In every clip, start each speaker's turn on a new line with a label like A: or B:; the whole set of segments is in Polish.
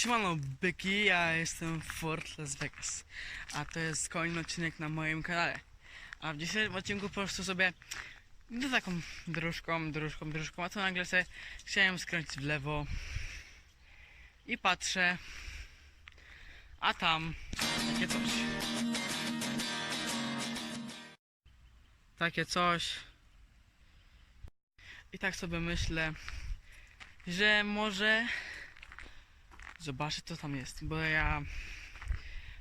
A: Siemano byki, ja jestem Fort Las Vegas, a to jest kolejny odcinek na moim kanale. A w dzisiejszym odcinku po prostu sobie idę taką dróżką, dróżką, dróżką, a to nagle sobie chciałem skręcić w lewo i patrzę, a tam takie coś. Takie coś. I tak sobie myślę, że może zobaczę co tam jest, bo ja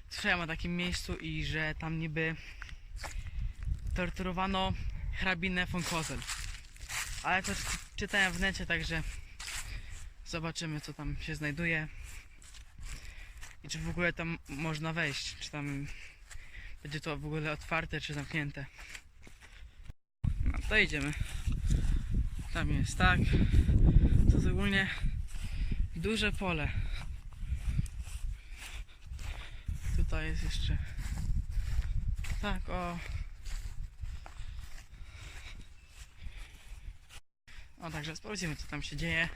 A: słyszałem o takim miejscu i że tam niby torturowano hrabinę von Kozel. Ale też czytałem w necie, także zobaczymy co tam się znajduje i czy w ogóle tam można wejść, czy tam będzie to w ogóle otwarte, czy zamknięte. No to idziemy. Tam jest tak. To jest ogólnie duże pole. Tutaj jest jeszcze. Tak, o. O, także sprawdzimy, co tam się dzieje.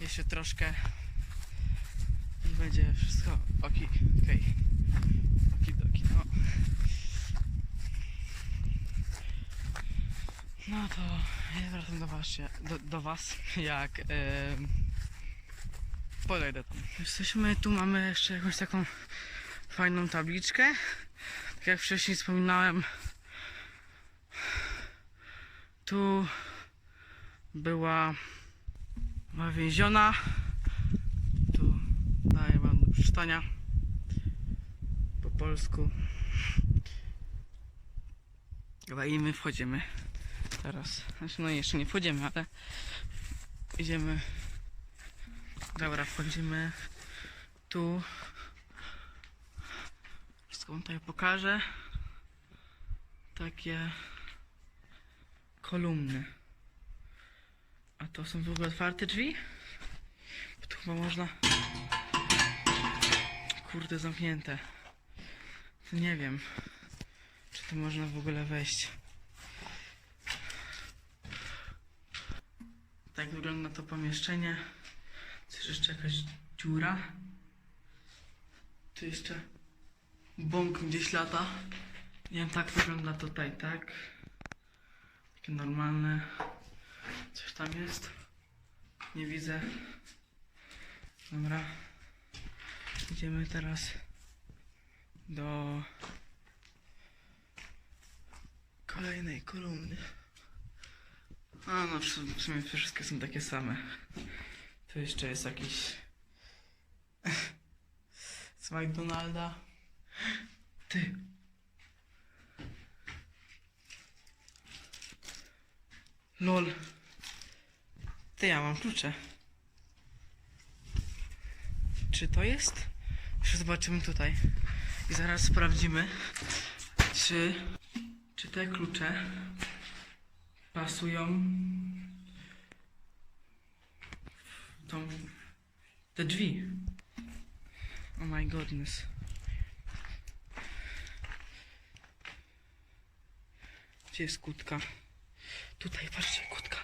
A: Jeszcze troszkę. I będzie wszystko. Oki, okej. Okidoki, no. No to ja wracam do was, do, do was jak em, podejdę tam. Jesteśmy, tu mamy jeszcze jakąś taką fajną tabliczkę. Tak jak wcześniej wspominałem, tu była, więziona. Tu daję wam do przeczytania po polsku. Chyba i my wchodzimy teraz. Znaczy, no jeszcze nie wchodzimy, ale idziemy. Dobra, wchodzimy tu. Wam tutaj pokażę. Takie kolumny. A to są w ogóle otwarte drzwi? Bo tu chyba można. Kurde, zamknięte. To nie wiem, czy tu można w ogóle wejść. Tak wygląda to pomieszczenie. Coś jeszcze jakaś dziura. Tu jeszcze bąk gdzieś lata. Nie wiem, tak wygląda tutaj, tak? Takie normalne. Coś tam jest. Nie widzę. Dobra. Idziemy teraz do kolejnej kolumny. A no, w sum- w sumie wszystkie są takie same. Tu jeszcze jest jakiś... Z McDonalda. Ty. Lol. Ty, ja mam klucze. Czy to jest? Jeszcze zobaczymy tutaj. I zaraz sprawdzimy, czy, czy te klucze pasują w tą, te drzwi. Oh my goodness. Gdzie jest kutka? Tutaj, patrzcie, kutka.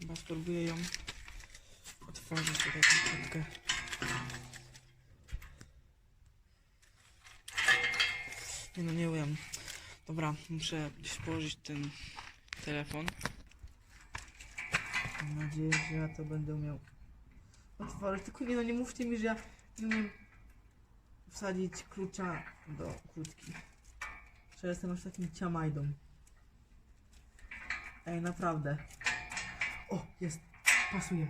A: Chyba spróbuję ją otworzyć tutaj tę kutkę. Nie no, nie umiem. Dobra, muszę gdzieś położyć ten telefon. Mam nadzieję, że ja to będę umiał otworzyć. Tylko nie no, nie mówcie mi, że ja nie umiem wsadzić klucza do kłódki. Że jestem aż takim ciamajdą. Ej, naprawdę. O, jest. Pasuje.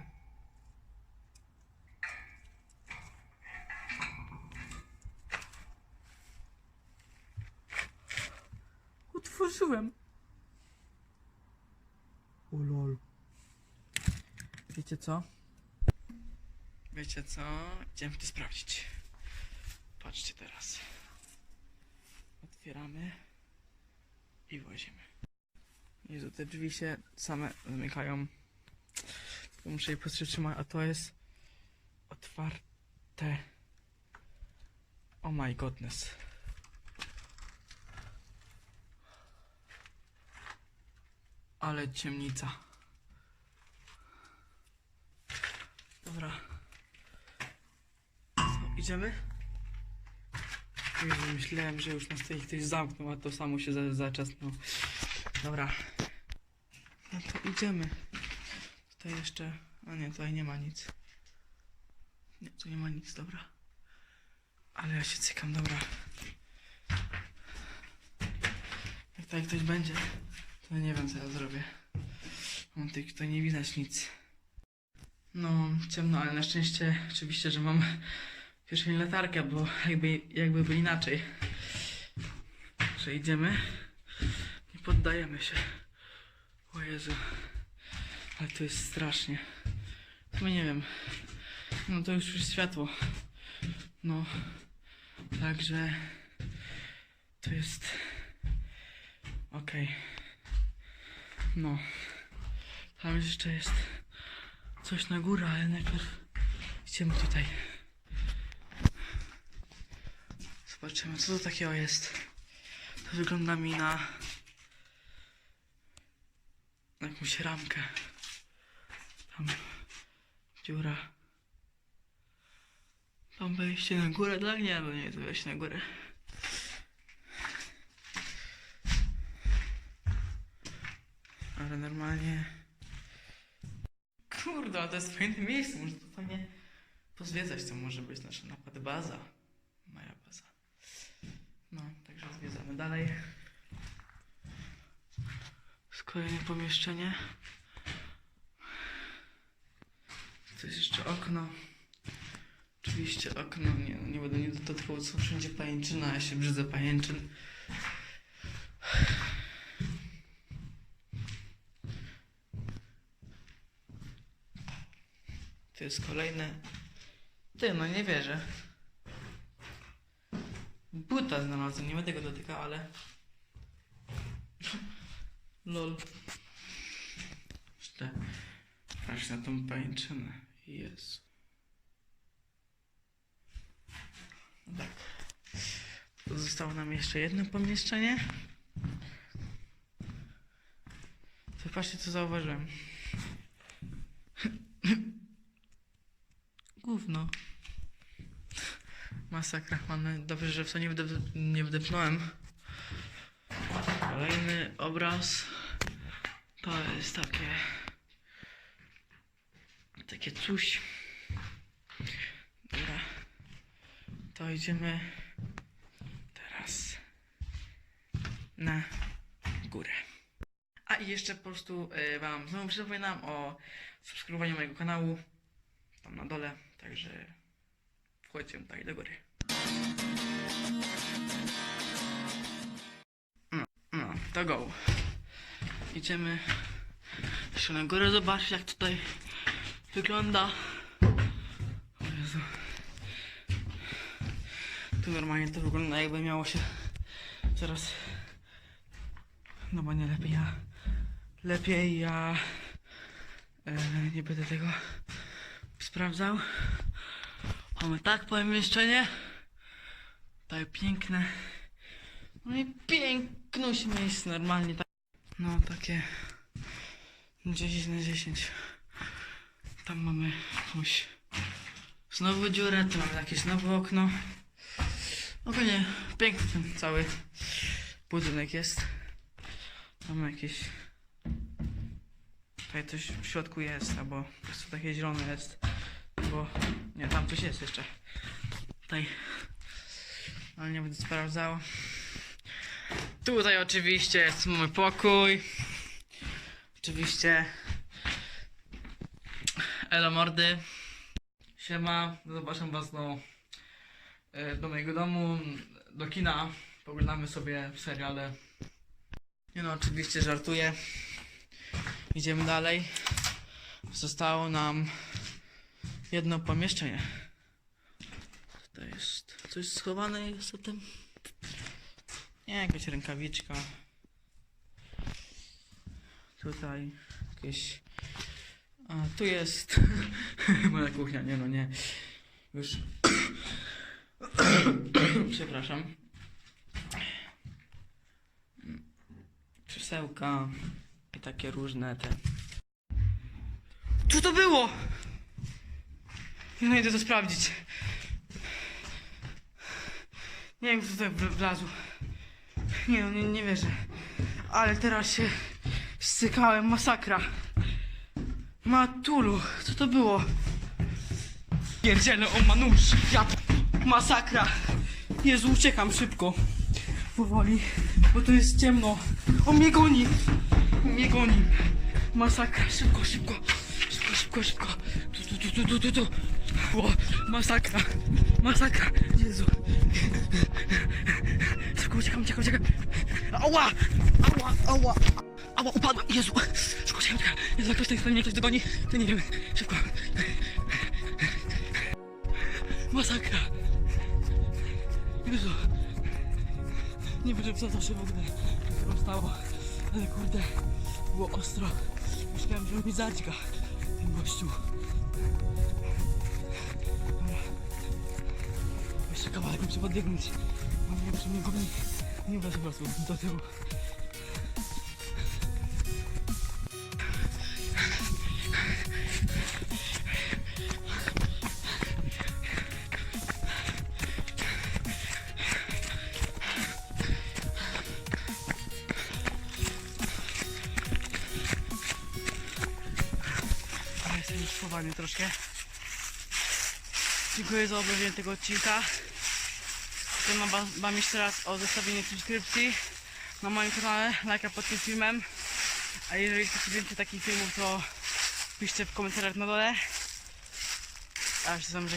A: Otworzyłem. O lol. Wiecie co? Wiecie co? Idziemy to sprawdzić. Patrzcie teraz. Otwieramy i włazimy. Jezu, te drzwi się same zamykają. Muszę je powstrzymać, a to jest otwarte. Oh my goodness. Ale ciemnica. Dobra. Idziemy? Jezu, myślałem, że już nas tutaj ktoś zamknął, a to samo się za- zaczasnęło. Dobra. No to idziemy. Tutaj jeszcze... A nie, tutaj nie ma nic. Nie, tu nie ma nic, dobra. Ale ja się cykam, dobra. Jak tutaj ktoś będzie, to nie wiem co ja zrobię. Mam tutaj, tutaj nie widać nic. No, ciemno, ale na szczęście oczywiście, że mam pierwszą latarkę, bo jakby, jakby by inaczej. Że idziemy i poddajemy się. O Jezu. Ale to jest strasznie. No nie wiem. No to już jest światło. No. Także to jest okej. No. Tam jeszcze jest coś na górę, ale najpierw idziemy tutaj. Zobaczymy, co to takiego jest. To wygląda mi na jakąś ramkę. Tam dziura. Tam wejście na górę, tak? Nie, no nie jest wejście na górę. Ale normalnie... Kurde, to jest fajne miejsce, może to fajnie pozwiedzać, to może być nasza napad baza. Moja baza. No, dalej. Kolejne pomieszczenie. Tu jest jeszcze okno. Oczywiście okno, nie, nie będę nie dodatkowo, co wszędzie pajęczyna, ja się brzydzę pajęczyn. To jest kolejne. Ty, no nie wierzę. Buta znalazłem, nie będę go dotykał, ale... Lol. Jeszcze patrz na tą pańczynę. Jezu. No tak. Zostało nam jeszcze jedno pomieszczenie. To patrzcie co zauważyłem. Gówno. Masakra. Mamy dobrze, że w to nie, wdep- nie wdepnąłem. Kolejny obraz. To jest takie. Takie coś. Dobra. To idziemy teraz na górę. A i jeszcze po prostu y, Wam znowu przypominam o subskrybowaniu mojego kanału. Tam na dole. Także wchodźcie tutaj do góry. No, no, to go. Idziemy jeszcze na górę zobaczyć jak tutaj wygląda. O Jezu. Tu normalnie to wygląda jakby miało się zaraz no bo nie lepiej ja lepiej ja e, nie będę tego sprawdzał. Mamy tak pomieszczenie. Tutaj piękne. No i piękność miejsce normalnie tak. No takie 10 na 10. Tam mamy jakąś znowu dziurę, tu mamy jakieś nowe okno. Ogólnie piękny ten cały budynek jest. Tam jakieś Tutaj coś w środku jest, albo po prostu takie zielone jest. Bo nie, tam coś jest jeszcze. Tutaj. Ale nie będę sprawdzał. Tutaj oczywiście jest mój pokój. Oczywiście. Elo mordy. Siema, zapraszam was do, e, do mojego domu, do kina. Poglądamy sobie seriale. Nie no, oczywiście żartuję. Idziemy dalej. Zostało nam jedno pomieszczenie. Tutaj jest coś schowane jest za tym. Nie, jakaś rękawiczka. Tutaj jakieś. A tu jest moja kuchnia, nie no nie. Już. Przepraszam. Krzesełka takie różne te. Co to było? No idę to sprawdzić. Nie wiem, kto tutaj wl- wlazł. Nie no, nie, nie wierzę. Ale teraz się stykałem, masakra. Matulu, co to było? Pierdziele, on ma nóż. Ja, masakra. Jezu, uciekam szybko. Powoli, bo to jest ciemno. On mnie goni. On mnie goni. Masakra, szybko, szybko. Szybko, szybko, szybko. Tu, tu, tu, tu, tu, tu, tu. O, masakra. Masakra. Jezu. Szybko, uciekam, uciekam, uciekam. Ała! Ała, ała. Ała, upadłem. Jezu. Szybko, uciekam, uciekam. Jezu, jak ktoś tej stronie ktoś dogoni, to nie wiem. Szybko. Masakra. Jezu. Nie wiem, co to się w ogóle stało. Ale kurde, było ostro. Myślałem, że mi zadźga ten gościu. Kawałek muszę podbiegnąć. Mam nie czy mnie goni. Nie wlazł po prostu do tyłu. Jestem już troszkę. Dziękuję za obejrzenie tego odcinka. Proszę wam, jeszcze raz o zostawienie subskrypcji na moim kanale, lajka pod tym filmem. A jeżeli chcecie więcej takich filmów, to piszcie w komentarzach na dole. A ja się z wami.